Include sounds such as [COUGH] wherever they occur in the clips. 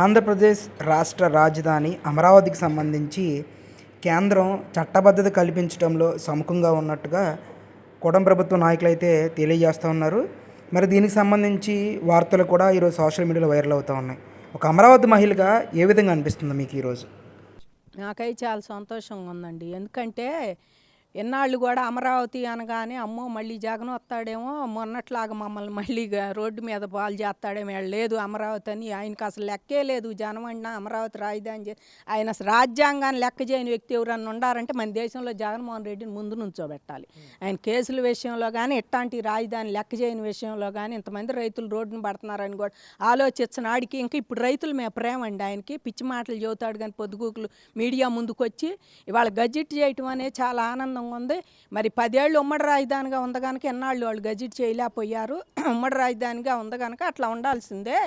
ఆంధ్రప్రదేశ్ రాష్ట్ర రాజధాని అమరావతికి సంబంధించి కేంద్రం చట్టబద్ధత కల్పించడంలో సముఖంగా ఉన్నట్టుగా కూడం ప్రభుత్వ నాయకులు అయితే తెలియజేస్తూ ఉన్నారు. మరి దీనికి సంబంధించి వార్తలు కూడా ఈరోజు సోషల్ మీడియాలో వైరల్ అవుతూ ఉన్నాయి. ఒక అమరావతి మహిళగా ఏ విధంగా అనిపిస్తుంది మీకు ఈరోజు? నాకై చాలా సంతోషంగా ఉందండి. ఎందుకంటే ఎన్నాళ్ళు కూడా అమరావతి అనగానే అమ్మో మళ్ళీ జగన్ వస్తాడేమో మొన్నట్లాగా మమ్మల్ని మళ్ళీ రోడ్డు మీద బాల్ చేస్తాడేమో లేదు అమరావతి అని ఆయనకు అసలు లెక్కే లేదు. జనం అన్నా అమరావతి రాజధాని చే- ఆయన అసలు రాజ్యాంగాన్ని లెక్క చేయని వ్యక్తి ఎవరన్నా ఉండారంటే మన దేశంలో జగన్మోహన్ రెడ్డిని ముందు నుంచోబెట్టాలి. ఆయన కేసుల విషయంలో కానీ ఇట్లాంటి రాజధాని లెక్క చేయని విషయంలో కానీ ఇంతమంది రైతులు రోడ్డును పడుతున్నారని కూడా ఆలోచించిన ఆడికి ఇంకా ఇప్పుడు రైతులు మేము ప్రేమ అండి ఆయనకి. పిచ్చి మాటలు చెబుతాడు కానీ పొద్దుగూకులు మీడియా ముందుకు వచ్చి ఇవాళ గజెట్ చేయటం అనేది చాలా ఆనందం ఆనందంగా ఉంది. మరి పదేళ్ళు ఉమ్మడి రాజధానిగా ఉంది కనుక ఎన్నాళ్ళు వాళ్ళు గజెట్ చేయలేకపోయారు. [CLEARS THROAT] ఉమ్మడి రాజధానిగా ఉంది కనుక అట్లా ఉండాల్సిందే.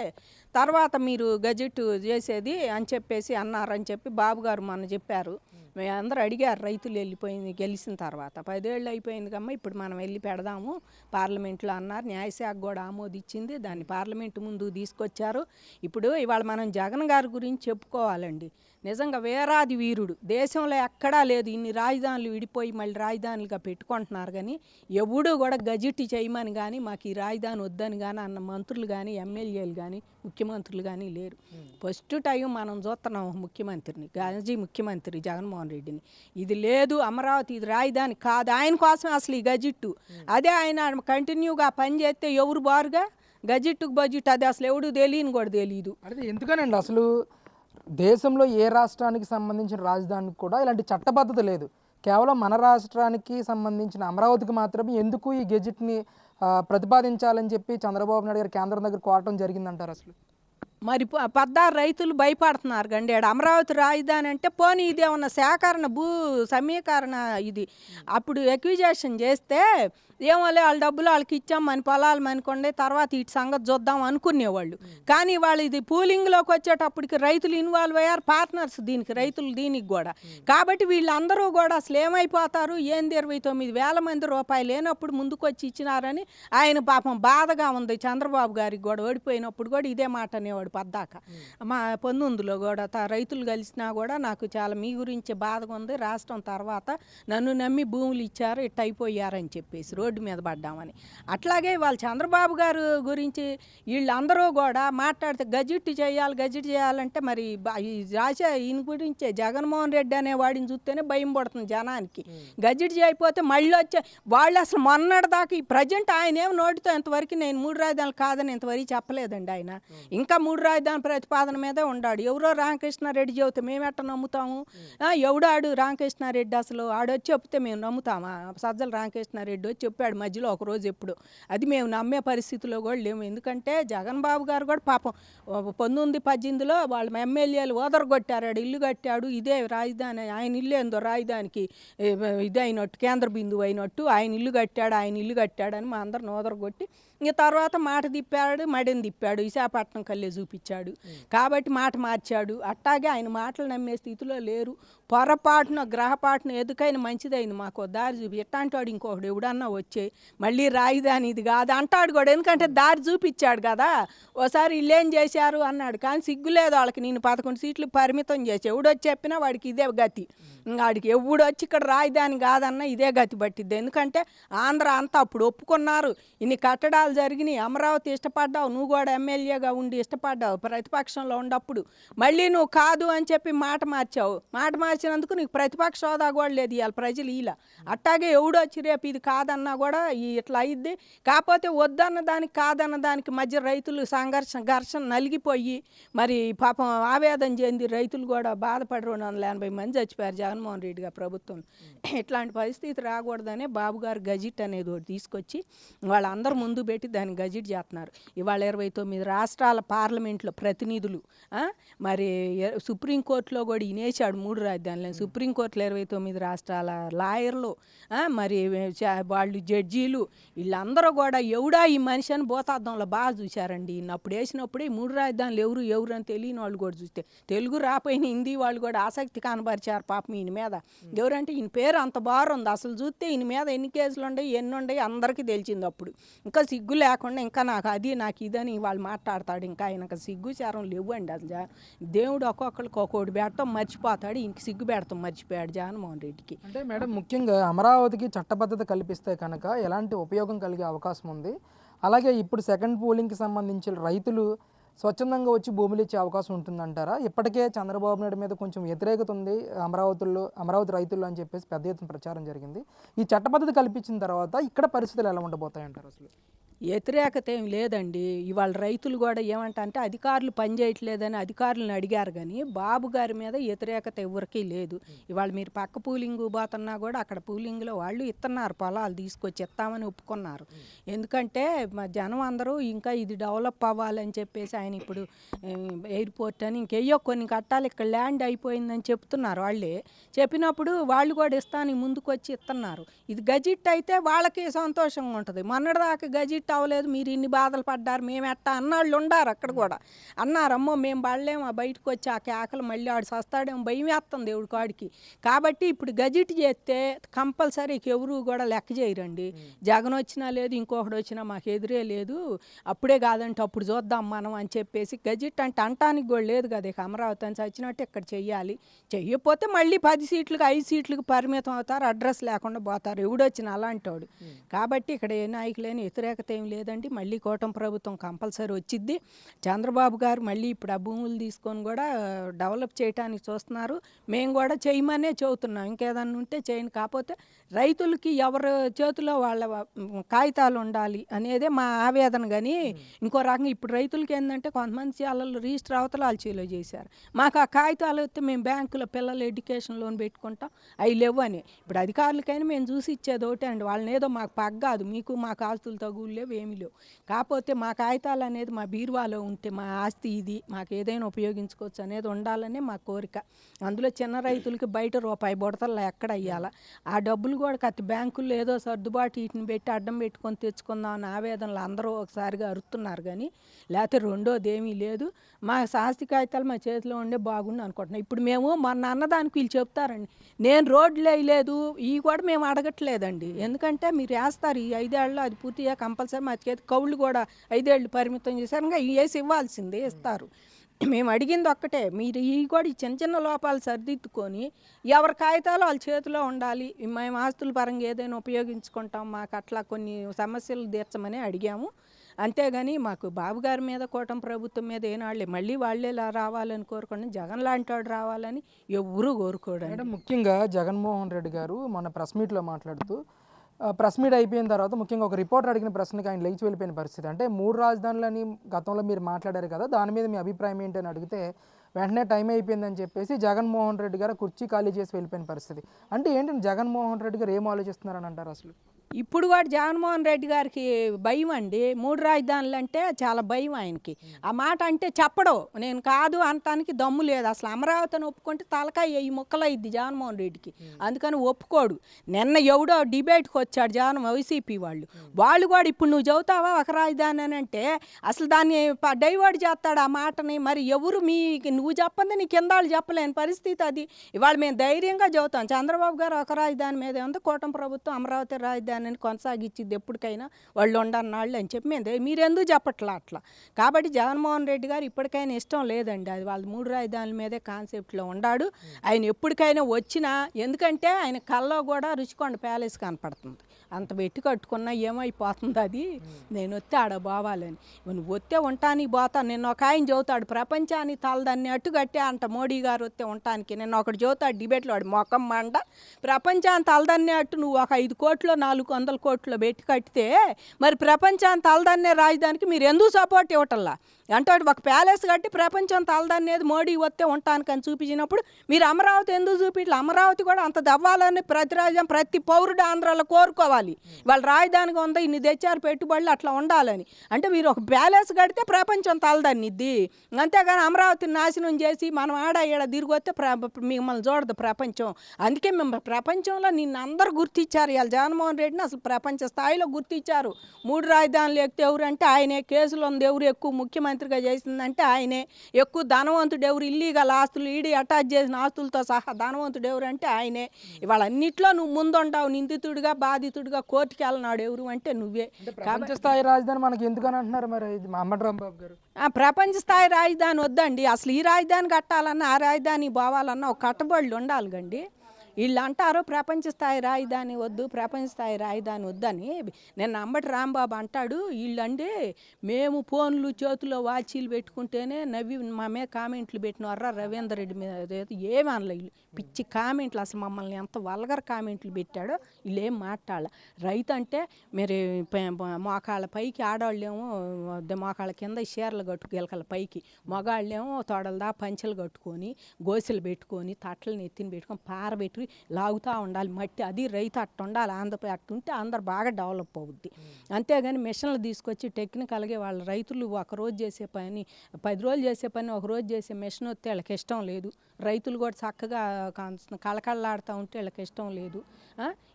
తర్వాత మీరు గజెట్ చేసేది అని చెప్పేసి అన్నారని చెప్పి బాబు గారు మొన్న చెప్పారు. మేము. అందరూ అడిగారు రైతులు వెళ్ళిపోయింది గెలిచిన తర్వాత. పదేళ్ళు అయిపోయింది కమ్మ ఇప్పుడు మనం వెళ్ళి పెడదాము. పార్లమెంట్లో అన్నారు. న్యాయశాఖ కూడా ఆమోదించింది దాన్ని పార్లమెంట్ ముందు తీసుకొచ్చారు. ఇప్పుడు ఇవాళ మనం జగన్ గారి గురించి చెప్పుకోవాలండి. నిజంగా వేరాది వీరుడు. దేశంలో ఎక్కడా లేదు. ఇన్ని రాజధానులు విడిపోయి మళ్ళీ రాజధానులుగా పెట్టుకుంటున్నారు కానీ ఎవడు కూడా గజిట్ చేయమని కానీ మాకు ఈ రాజధాని వద్దని కానీ అన్న మంత్రులు కానీ ఎమ్మెల్యేలు కానీ ముఖ్యమంత్రులు కానీ లేరు. ఫస్ట్ టైం మనం చూస్తున్నాం ముఖ్యమంత్రిని గాజీ ముఖ్యమంత్రి జగన్మోహన్ రెడ్డిని. ఇది లేదు అమరావతి ఇది రాజధాని కాదు. ఆయన కోసం అసలు ఈ గజిట్టు. అదే ఆయన కంటిన్యూగా పని చేస్తే ఎవరు బారుగా? గజిట్టుకు బడ్జెట్ అది అసలు ఎవడు తెలియని కూడా తెలియదు అంటే ఎందుకనండి అసలు దేశంలో ఏ రాష్ట్రానికి సంబంధించిన రాజధానికి కూడా ఇలాంటి చట్టబద్ధత లేదు. కేవలం మన రాష్ట్రానికి సంబంధించిన అమరావతికి మాత్రమే ఎందుకు ఈ గెజిట్ని ప్రతిపాదించాలని చెప్పి చంద్రబాబు నాయుడు గారు కేంద్రం దగ్గర కోరటం జరిగిందంటారు అసలు? మరి ప- పద్దారు రైతులు భయపడుతున్నారు కండి ఆడ అమరావతి రాజధాని అంటే పోనీ ఇది ఏమన్నా సేకరణ భూ సమీకరణ ఇది. అప్పుడు ఎక్విజేషన్ చేస్తే ఏమోలే వాళ్ళ డబ్బులు వాళ్ళకి ఇచ్చాం మన పొలాలు అనుకోండి తర్వాత ఇటు సంగతి చూద్దాం అనుకునేవాళ్ళు. కానీ వాళ్ళు ఇది పూలింగ్లోకి వచ్చేటప్పటికి రైతులు ఇన్వాల్వ్ అయ్యారు పార్ట్నర్స్ దీనికి రైతులు దీనికి కూడా. కాబట్టి వీళ్ళందరూ కూడా అసలు ఏమైపోతారు? ఏంది ఇరవై తొమ్మిది వేల మంది రూపాయలు లేనప్పుడు ముందుకు వచ్చి ఇచ్చినారని ఆయన పాపం బాధగా ఉంది. చంద్రబాబు గారికి కూడా ఓడిపోయినప్పుడు కూడా ఇదే మాట అనేవాడు. పద్దాక. మా పొందుందులో కూడా త- రైతులు కలిసినా కూడా నాకు చాలా మీ గురించి బాధగా ఉంది. రాష్ట్రం తర్వాత నన్ను నమ్మి భూములు ఇచ్చారు ఇట్ట అయిపోయారని చెప్పేసి రోడ్డు మీద పడ్డామని. అట్లాగే వాళ్ళు చంద్రబాబు గారు గురించి వీళ్ళందరూ కూడా మాట్లాడితే గజిట్ చేయాలి గజిట్ చేయాలంటే మరి రాజా ఈయన గురించే జగన్మోహన్ రెడ్డి అనే వాడిని చూస్తేనే భయం పడుతుంది జనానికి. గజిట్ చేయకపోతే మళ్ళీ వచ్చే వాళ్ళు అసలు మొన్నటి దాకా ఈ ప్రజెంట్ ఆయన ఏం నోటితో ఇంతవరకు నేను మూడు రాజధానులు కాదని ఇంతవరకు చెప్పలేదండి ఆయన. ఇంకా మూడు రాజధాని ప్రతిపాదన మీదే ఉన్నాడు ఎవరో రామకృష్ణారెడ్డి చెబితే మేము ఎట్ట నమ్ముతాము? ఎవడాడు రామకృష్ణారెడ్డి అసలు? ఆడొచ్చి చెప్తే మేము నమ్ముతామా? సజ్జల రామకృష్ణారెడ్డి వచ్చి చెప్పాడు మధ్యలో ఒక రోజు ఎప్పుడు. అది మేము నమ్మే పరిస్థితిలో కూడా లేము. ఎందుకంటే జగన్ బాబు గారు కూడా పాపం పంతొమ్మిది పద్దెనిమిదిలో వాళ్ళ ఎమ్మెల్యేలు ఓదరగొట్టారు. ఆడ ఇల్లు కట్టాడు. ఇదే రాజధాని. ఆయన ఇల్లు ఏందో రాజధానికి ఏ, ఇది అయినట్టు కేంద్ర బిందువు అయినట్టు. ఆయన ఇల్లు కట్టాడు. ఆయన ఇల్లు కట్టాడు అని మా అందరిని ఓదరగొట్టి ఇంక తర్వాత మాట తిప్పాడు మడిని తిప్పాడు. విశాఖపట్నం కల్లే చూపించాడు. కాబట్టి మాట మార్చాడు. అట్టాగే ఆయన మాటలు నమ్మే స్థితిలో లేరు. పొరపాటున గ్రహపాటున ఎదుకైన మంచిదైంది మాకు. దారి చూపి ఎట్టాంటి వాడు ఇంకొకడు ఎవడన్నా వచ్చే మళ్ళీ రాజధాని ఇది కాదు అంటాడు కూడా. ఎందుకంటే దారి చూపించాడు కదా. ఓసారి ఇల్లేం చేశారు అన్నాడు. కానీ సిగ్గులేదు వాళ్ళకి. నేను పదకొండు సీట్లు పరిమితం చేసి ఎవడొచ్చి చెప్పినా వాడికి ఇదే గతి. వాడికి ఎవడు వచ్చి ఇక్కడ రాజధాని కాదన్న ఇదే గతి పట్టిద్ది. ఎందుకంటే ఆంధ్ర అంతా అప్పుడు ఒప్పుకున్నారు. ఇన్ని కట్టడాలు జరిగినాయి. అమరావతి ఇష్టపడ్డావు. నువ్వు కూడా ఎమ్మెల్యేగా ఉండి ఇష్టపడ్డావు. ప్రతిపక్షంలో ఉన్నప్పుడు మళ్ళీ నువ్వు కాదు అని చెప్పి మాట మార్చావు. మాట మార్చినందుకు నీకు ప్రతిపక్ష హోదా కూడా లేదు ఇవాళ ప్రజలు ఇలా. అట్టాగే ఎవడొచ్చి రేపు ఇది కాదన్నా కూడా ఇట్లా అయింది కాకపోతే వద్దన్న దానికి కాదన్న దానికి మధ్య రైతులు సంఘర్షణ ఘర్షణ నలిగిపోయి మరి పాపం ఆవేదన చెంది రైతులు కూడా బాధపడి రెండు వందల ఎనభై మంది చచ్చిపోయారు జగన్మోహన్ రెడ్డి గారు ప్రభుత్వం. ఇట్లాంటి పరిస్థితి రాకూడదనే బాబు గారు గజిట్ అనేది ఒకటి తీసుకొచ్చి వాళ్ళందరూ ముందు పెట్టి దాన్ని గజిట్ చేస్తున్నారు. ఇవాళ ఇరవై తొమ్మిది రాష్ట్రాల పార్లమెంట్లో ప్రతినిధులు మరి సుప్రీంకోర్టులో కూడా ఇనేశాడు మూడు రాజధానులు. సుప్రీంకోర్టులో ఇరవై తొమ్మిది రాష్ట్రాల లాయర్లు మరి చ- వాళ్ళు జడ్జీలు వీళ్ళందరూ కూడా ఎవడా ఈ మనిషి అని భూతార్థంలో బాగా చూశారండి. అప్పుడు వేసినప్పుడే ఈ మూడు రాజధానులు ఎవరు ఎవరు అని తెలియని వాళ్ళు కూడా చూస్తే. తెలుగు రాపోయిన హిందీ వాళ్ళు కూడా ఆసక్తి కనబరిచారు పాపం ఈయన మీద. ఎవరంటే ఈయన పేరు అంత బాగుంది. అసలు చూస్తే ఈయన మీద ఎన్ని కేసులు ఉన్నాయి ఎన్ని ఉన్నాయి అందరికీ తెలిసింది అప్పుడు. ఇంకా సిగ్గు సిగ్గు లేకుండా ఇంకా నాకు అది నాకు ఇదని వాళ్ళు మాట్లాడతాడు. ఇంకా ఆయనకు సిగ్గు చారం అండి అసలు దేవుడు ఒక్కొక్కరికి ఒక్కోటి పెడతాం మర్చిపోతాడు. ఇంక సిగ్గు పెడతాం మర్చిపోయాడు జగన్మోహన్ రెడ్డికి. అంటే మేడం ముఖ్యంగా అమరావతికి చట్టబద్ధత కల్పిస్తే కనుక ఎలాంటి ఉపయోగం కలిగే అవకాశం ఉంది. అలాగే ఇప్పుడు సెకండ్ పోలింగ్కి సంబంధించి రైతులు స్వచ్ఛందంగా వచ్చి భూములు ఇచ్చే అవకాశం ఉంటుందంటారా? ఇప్పటికే చంద్రబాబు నాయుడు మీద కొంచెం వ్యతిరేకత ఉంది. అమరావతిలో అమరావతి రైతుల్లో అని చెప్పేసి పెద్ద ఎత్తున ప్రచారం జరిగింది. ఈ చట్టబద్ధత కల్పించిన తర్వాత ఇక్కడ పరిస్థితులు ఎలా ఉండబోతాయంటారు అసలు? వ్యతిరేకత ఏం లేదండి. ఇవాళ రైతులు కూడా ఏమంటంటే అధికారులు పనిచేయట్లేదని అధికారులను అడిగారు కానీ బాబు గారి మీద వ్యతిరేకత ఎవరికీ లేదు. ఇవాళ మీరు పక్క పూలింగ్ పోతున్నా కూడా అక్కడ పూలింగ్లో వాళ్ళు ఇస్తున్నారు పొలాలు తీసుకొచ్చి ఇస్తామని ఒప్పుకున్నారు. ఎందుకంటే మా జనం అందరూ ఇంకా ఇది డెవలప్ అవ్వాలని చెప్పేసి ఆయన ఇప్పుడు ఎయిర్పోర్ట్ అని ఇంకేయో కొన్ని కట్టాలి ఇక్కడ ల్యాండ్ అయిపోయిందని చెప్తున్నారు వాళ్ళే. చెప్పినప్పుడు వాళ్ళు కూడా ఇస్తాను ముందుకు వచ్చి ఇస్తున్నారు ఇది గజిట్ అయితే వాళ్ళకి సంతోషంగా ఉంటుంది. మొన్నటిదాకా గజిట్ అవ్వలేదు మీరు ఇన్ని బాధలు పడ్డారు మేము ఎట్టా అన్నాళ్ళు ఉండారు అక్కడ కూడా. అన్నారు అమ్మో మేము పడలేము బయటకు వచ్చి ఆ కేకలు మళ్ళీ ఆడు సస్తాడేమో భయం వేస్తుంది దేవుడి కాడికి. కాబట్టి ఇప్పుడు గజిట్ చేస్తే కంపల్సరీ ఎవరు కూడా లెక్క చేయరండి. జగన్ వచ్చినా లేదు ఇంకొకటి వచ్చినా మాకు ఎదురే లేదు. అప్పుడే కాదంటే అప్పుడు చూద్దాం మనం అని చెప్పేసి గజిట్ అంటే అంటానికి కూడా లేదు కదా. ఇక అమరావతి అని చచ్చినట్టు ఇక్కడ చెయ్యాలి? చెయ్యకపోతే మళ్ళీ పది సీట్లకు ఐదు సీట్లకు పరిమితం అవుతారు అడ్రస్ లేకుండా పోతారు. ఎవడొచ్చిన అలాంటి వాడు కాబట్టి ఇక్కడ ఏ నాయకులేని వ్యతిరేకత ఏం లేదండి. మళ్ళీ కోటం ప్రభుత్వం కంపల్సరీ వచ్చిద్ది. చంద్రబాబు గారు మళ్ళీ ఇప్పుడు ఆ భూములు తీసుకొని కూడా డెవలప్ చేయడానికి చూస్తున్నారు. మేము కూడా చేయమనే చెబుతున్నాం. ఇంకేదన్నా ఉంటే చేయను కాకపోతే రైతులకి ఎవరి చేతిలో వాళ్ళ కాగితాలు ఉండాలి అనేదే మా ఆవేదన. కానీ ఇంకో రకంగా ఇప్పుడు రైతులకి ఏంటంటే కొంతమంది చాలా రిజిస్టర్ అవతల చేలో చేశారు. మాకు ఆ కాగితాలు వస్తే మేము బ్యాంకులో పిల్లలు ఎడ్యుకేషన్ లోన్ పెట్టుకుంటాం. అవి లేవు అని ఇప్పుడు అధికారులకైనా మేము చూసి ఇచ్చేది ఒకటే అండి. వాళ్ళని ఏదో మాకు పగ్గాదు. మీకు మాకు ఆస్తులు తగులు లేవు ఏమీ లేవు. కాకపోతే మా కాగితాలు అనేది మా బీరువాలో ఉంటే మా ఆస్తి ఇది మాకు ఏదైనా ఉపయోగించుకోవచ్చు అనేది ఉండాలనే మా కోరిక. అందులో చిన్న రైతులకి బయట రూపాయి బుడతల్లో ఎక్కడ అయ్యాలా? ఆ డబ్బులు కూడా కత్తి బ్యాంకుల్లో ఏదో సర్దుబాటు వీటిని పెట్టి అడ్డం పెట్టుకొని తెచ్చుకుందాం అని ఆవేదనలు అందరూ ఒకసారిగా అరుతున్నారు కానీ లేకపోతే రెండోది ఏమీ లేదు. మా సాస్తి కాగితాలు మా చేతిలో ఉండే బాగుండు అనుకుంటున్నాం. ఇప్పుడు మేము మా నాన్నదానికి వీళ్ళు చెప్తారండి నేను రోడ్లు వేయలేదు ఇవి కూడా మేము అడగట్లేదండి. ఎందుకంటే మీరు వేస్తారు ఈ ఐదేళ్ళు అది పూర్తిగా కంపల్సరీ మా చేతి కౌళ్ళు కూడా ఐదేళ్ళు పరిమితం చేశారు. ఇంకా వేసి ఇవ్వాల్సిందే ఇస్తారు. మేము అడిగింది ఒక్కటే మీరు ఈ కూడా ఈ చిన్న చిన్న లోపాలు సరిదిద్దుకొని ఎవరి కాగితాలు వాళ్ళ చేతిలో ఉండాలి మేము ఆస్తుల పరంగా ఏదైనా ఉపయోగించుకుంటాం మాకు అట్లా కొన్ని సమస్యలు తీర్చమని అడిగాము. అంతేగాని మాకు బాబుగారి మీద కూటమి ప్రభుత్వం మీద ఏనాళ్ళే మళ్ళీ వాళ్ళే రావాలని కోరుకోండి జగన్ లాంటి వాడు రావాలని ఎవ్వరూ కోరుకోడు ముఖ్యంగా జగన్మోహన్ రెడ్డి గారు మన ప్రెస్ మీట్లో మాట్లాడుతూ ప్రెస్ మీట్ అయిపోయిన తర్వాత ముఖ్యంగా ఒక రిపోర్టర్ అడిగిన ప్రశ్నకి ఆయన లేచి వెళ్ళిపోయిన పరిస్థితి. అంటే మూడు రాజధానులని గతంలో మీరు మాట్లాడారు కదా దాని మీద మీ అభిప్రాయం ఏంటి అని అడిగితే వెంటనే టైం అయిపోయిందని చెప్పేసి జగన్మోహన్ రెడ్డి గారు కుర్చీ ఖాళీ చేసి వెళ్ళిపోయిన పరిస్థితి. అంటే ఏంటి జగన్మోహన్ రెడ్డి గారు ఏం ఆలోచిస్తున్నారని అంటారు అసలు? ఇప్పుడు కూడా జగన్మోహన్ రెడ్డి గారికి భయం అండి. మూడు రాజధానులు అంటే చాలా భయం ఆయనకి. ఆ మాట అంటే చెప్పడు. నేను కాదు అనటానికి దమ్ము లేదు. అసలు అమరావతిని ఒప్పుకుంటే తలకాయ ఈ అయింది జగన్మోహన్ రెడ్డికి. అందుకని ఒప్పుకోడు. నిన్న ఎవడో డిబేట్కి వచ్చాడు జగన్ వైసీపీ వాళ్ళు. వాళ్ళు కూడా ఇప్పుడు నువ్వు చదువుతావా ఒక రాజధాని అని అంటే అసలు దాన్ని డైవర్ట్ చేస్తాడు ఆ మాటని. మరి ఎవరు మీ నువ్వు చెప్పంది నీ కింద వాళ్ళు చెప్పలేని పరిస్థితి అది. ఇవాళ మేము ధైర్యంగా చదువుతాం చంద్రబాబు గారు ఒక రాజధాని మీద ఉంది. కూటమి ప్రభుత్వం అమరావతి రాజధాని రాజధానిని కొనసాగించింది ఎప్పటికైనా. వాళ్ళు ఉండన్నాళ్ళు అని చెప్పి మేము మీరెందుకు చెప్పట్లా అట్లా? కాబట్టి జగన్మోహన్ రెడ్డి గారు ఇప్పటికైనా ఇష్టం లేదండి. అది వాళ్ళ మూడు రాజధానుల మీదే కాన్సెప్ట్లో ఉన్నాడు. ఆయన ఎప్పటికైనా వచ్చినా ఎందుకంటే ఆయన కల్లో కూడా రుచికొండ ప్యాలెస్ కనపడుతుంది. అంత పెట్టి కట్టుకున్నా ఏమైపోతుంది అది? నేను వస్తే ఆడ పోవాలని నువ్వు వస్తే ఉంటానికి పోతాను నిన్న ఒక ఆయన చదువుతాడు ప్రపంచాన్ని తలదాన్ని అట్టు కట్టే అంట మోడీ గారు వస్తే ఉంటానికి. నిన్న ఒకటి చదువుతాడు డిబేట్లో వాడు మొఖం మంట ప్రపంచాన్ని తలదన్నే అట్టు నువ్వు ఒక ఐదు కోట్లు నాలుగు వందల కోట్లు పెట్టి కట్టితే మరి ప్రపంచాన్ని తలదన్నే రాజధానికి మీరు ఎందుకు సపోర్ట్ ఇవ్వటల్లా అంటే ఒక ప్యాలెస్ కట్టి ప్రపంచం తలదన్నేది మోడీ వస్తే ఉంటానికి అని చూపించినప్పుడు మీరు అమరావతి ఎందుకు చూపించలే అమరావతి కూడా అంత దవ్వాలని ప్రతి రాజ్యం ప్రతి పౌరుడు ఆంధ్రాలో కోరుకోవాలి. వాళ్ళ రాజధానిగా ఉందా ఇన్ని తెచ్చారు పెట్టుబడులు అట్లా ఉండాలని. అంటే మీరు ఒక బ్యాలెన్స్ కడితే ప్రపంచం తలదన్నిద్ది. అంతేగాని అమరావతిని నాశనం చేసి మనం ఆడ ఈడ తిరిగొస్తే ప్ర మిమ్మల్ని చూడదు ప్రపంచం. అందుకే మేము ప్రపంచంలో నిన్ను అందరూ గుర్తించారు ఇవాళ జగన్మోహన్ రెడ్డిని అసలు ప్రపంచ స్థాయిలో గుర్తించారు మూడు రాజధానులు ఎక్కితే ఎవరు అంటే ఆయనే. కేసులు ఉంది ఎవరు ఎక్కువ ముఖ్యమంత్రిగా చేసిందంటే ఆయనే. ఎక్కువ ధనవంతుడు ఎవరు ఇల్లీగల్ ఆస్తులు ఈడీ అటాచ్ చేసిన ఆస్తులతో సహా ధనవంతుడు ఎవరు అంటే ఆయనే. ఇవాళ అన్నిట్లో నువ్వు ముందుంటావు నిందితుడిగా బాధితుడు బాధితుడిగా కోర్టుకి వెళ్ళనాడు ఎవరు అంటే నువ్వే. ప్రపంచ స్థాయి రాజధాని మనకి ఎందుకని అంటున్నారు మరి ఇది మా గారు? ఆ ప్రపంచ స్థాయి రాజధాని వద్దండి. అసలు ఈ రాజధాని కట్టాలన్నా ఆ రాజధాని పోవాలన్నా ఒక కట్టుబడులు ఉండాలి గండి వీళ్ళు అంటారు ప్రపంచ స్థాయి రాయిదాని వద్దు ప్రపంచ స్థాయి రాయిదాని వద్దని నేను అంబటి రాంబాబు అంటాడు. వీళ్ళండి మేము ఫోన్లు చేతిలో వాచీలు పెట్టుకుంటేనే నవ్వి మా మీద కామెంట్లు పెట్టినారా రవీందర్ రెడ్డి మీద. ఏమి అనలే వీళ్ళు. పిచ్చి కామెంట్లు అసలు మమ్మల్ని ఎంత వల్గర్ కామెంట్లు పెట్టాడో వీళ్ళు ఏం మాట్లాడాల. రైతు అంటే మరి మోకాళ్ళ పైకి ఆడవాళ్ళేమో మోకాళ్ళ కింద చీరలు కట్టు గిలకల పైకి. మగాళ్ళేమో తోడలదా పంచెలు కట్టుకొని గోసెలు పెట్టుకొని తట్టలు నెత్తిని పెట్టుకొని పారబెట్టుకుని పెట్టి లాగుతూ ఉండాలి మట్టి అది రైతు అట్ట ఉండాలి ఆంధ్రప్రదేశ్ అట్టు ఉంటే ఆంధ్ర బాగా డెవలప్ అవుద్ది. అంతేగాని మిషన్లు తీసుకొచ్చి టెక్నికల్గా వాళ్ళ రైతులు ఒక రోజు చేసే పని పది రోజులు చేసే పని ఒక రోజు చేసే మిషన్ వస్తే వాళ్ళకి ఇష్టం లేదు. రైతులు కూడా చక్కగా కళకళలాడుతూ ఉంటే వీళ్ళకి ఇష్టం లేదు.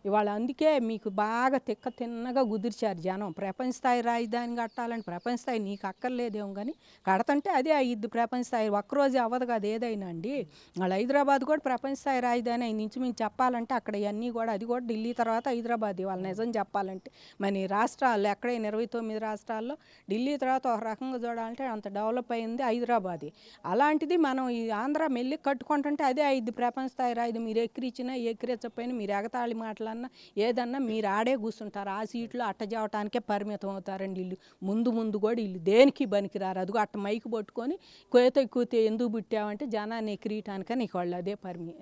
ఇవాళ అందుకే మీకు బాగా తిక్క తిన్నగా కుదిర్చారు జనం. ప్రపంచ స్థాయి రాజధాని కట్టాలని ప్రపంచ స్థాయి నీకు అక్కర్లేదేమో కానీ కడతంటే అదే అయ్యిద్ది ప్రపంచ స్థాయి. ఒక్కరోజే అవ్వదు కదా ఏదైనా అండి. వాళ్ళ హైదరాబాద్ కూడా ప్రపంచ స్థాయి రాజధాని అయింది. ఇంచుమించు చెప్పాలంటే అక్కడ ఇవన్నీ కూడా అది కూడా ఢిల్లీ తర్వాత హైదరాబాద్ వాళ్ళ నిజం చెప్పాలంటే. మన రాష్ట్రాల్లో ఎక్కడైనా ఇరవై తొమ్మిది రాష్ట్రాల్లో ఢిల్లీ తర్వాత ఒక రకంగా చూడాలంటే అంత డెవలప్ అయింది హైదరాబాద్. అలాంటిది మనం ఈ ఆంధ్ర మెల్లి కట్టుకుంటుంటే అదే ఐదు ప్రపంచ స్థాయి మీరు ఎక్కిరిచ్చినా ఎక్కిరించకపోయినా మీరు ఎగతాళి మాటలన్నా ఏదన్నా మీరు ఆడే కూర్చుంటారు ఆ సీట్లో అట్ట పరిమితం అవుతారండి వీళ్ళు ముందు ముందు కూడా వీళ్ళు దేనికి పనికిరారు? అదిగో అట్ట మైకి పట్టుకొని కోత ఎక్కువ ఎందుకు పుట్టావంటే జనాన్ని ఎక్కిరియటానికని నీకు వాళ్ళు అదే పరిమి